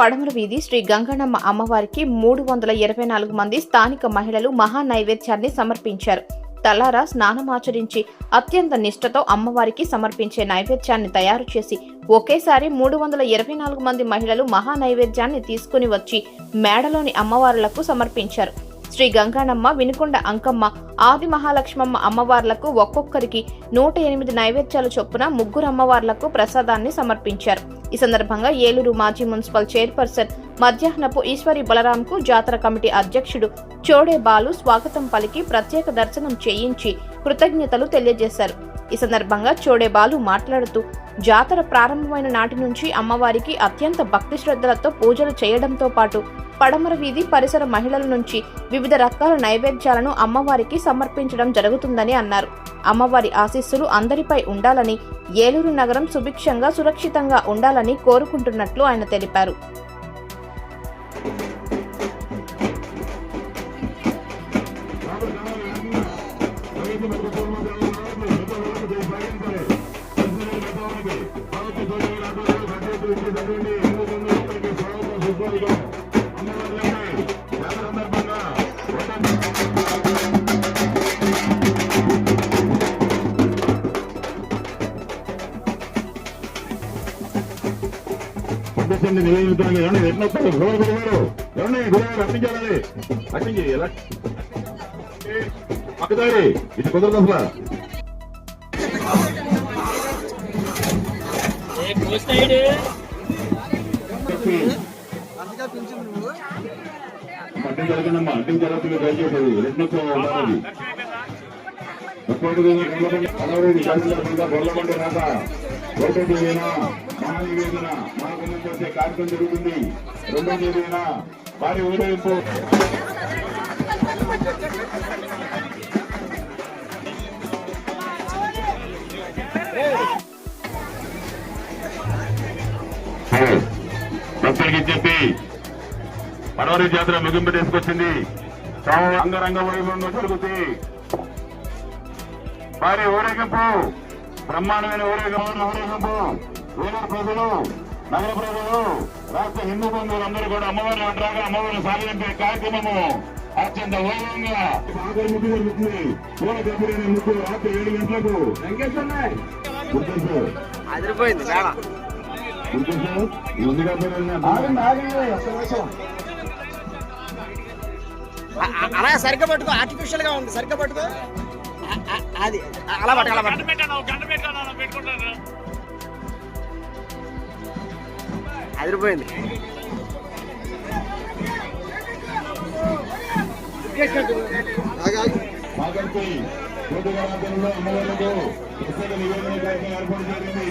పడమర వీధి శ్రీ గంగణమ్మ అమ్మవారికి మూడు వందల ఇరవై నాలుగు మంది స్థానిక మహిళలు మహా నైవేద్యాన్ని సమర్పించారు తలారా స్నానమాచరించి అత్యంత నిష్టతో అమ్మవారికి సమర్పించే నైవేద్యాన్ని తయారు చేసి ఒకేసారి మూడు వందల ఇరవై నాలుగు మంది మహిళలు మహా నైవేద్యాన్ని తీసుకుని వచ్చి మేడలోని అమ్మవారులకు సమర్పించారు. శ్రీ గంగానమ్మ వినుకొండ అంకమ్మ ఆది మహాలక్ష్మమ్మ అమ్మవార్లకు ఒక్కొక్కరికి నూట ఎనిమిది నైవేద్యాల చొప్పున ముగ్గురు అమ్మవార్లకు ప్రసాదాన్ని సమర్పించారు. ఈ సందర్భంగా ఏలూరు మాజీ మున్సిపల్ చైర్పర్సన్ మధ్యాహ్నపు ఈశ్వరి బలరాంకు జాతర కమిటీ అధ్యక్షుడు చోడే బాలు స్వాగతం పలికి ప్రత్యేక దర్శనం చేయించి కృతజ్ఞతలు తెలియజేశారు. ఈ సందర్భంగా చోడే బాలు మాట్లాడుతూ జాతర ప్రారంభమైన నాటి నుంచి అమ్మవారికి అత్యంత భక్తి శ్రద్ధలతో పూజలు చేయడంతో పాటు పడమర వీధి పరిసర మహిళల నుంచి వివిధ రకాల నైవేద్యాలను అమ్మవారికి సమర్పించడం జరుగుతుందని అన్నారు. అమ్మవారి ఆశీస్సులు అందరిపై ఉండాలని ఏలూరు నగరం సుభిక్షంగా సురక్షితంగా ఉండాలని కోరుకుంటున్నట్లు ఆయన తెలిపారు. పంపించండి నివేదించాలి ఏమన్నా ఎట్లొస్తారు గురువు గురువారు ఏమన్నా గురువారు అర్పించాలి అర్పించి ఎలా పక్కదారి ఇది కుదరదు అసలు. పట్టం జరగనమ్మా అడ్డం జరుగుతుంది దయచేసి ఎట్లొచ్చో ఉండాలి పదవరేది శాసనసభ్యులుగా గొల్లబండి మహానివేదన కార్యక్రమం జరుగుతుంది రెండో తేదీన వారి ఊరేగింపు భక్తులకి చెప్పి పడవరి జాతర ముగింపు తీసుకొచ్చింది. అంగరంగ వైభవంగా జరుగుతుంది వారి ఊరేగింపు బ్రహ్మాండమైన ఊరేగింపు ఊరేగింపు. వేరే ప్రజలు నగర ప్రజలు రాష్ట్ర హిందూ బంధువులు అందరూ కూడా అమ్మవారిని అంటారా అమ్మవారిని సాగించే కార్యక్రమము అత్యంత వైభవంగా ఆఖరి ముగ్గు జరుగుతుంది. పూల గంభీరైన ముగ్గు రాత్రి ఏడు గంటలకు. అదిరిపోయింది అలా సరిగ్గా పట్టుకో ఆర్టిఫిషియల్గా ఉంది సరిగ్గా పట్టుకో. అది అలా పట్టు అలా పట్టు. అదిరిపోయింది. మాగంటి నివేదన ఏర్పాటు జరిగింది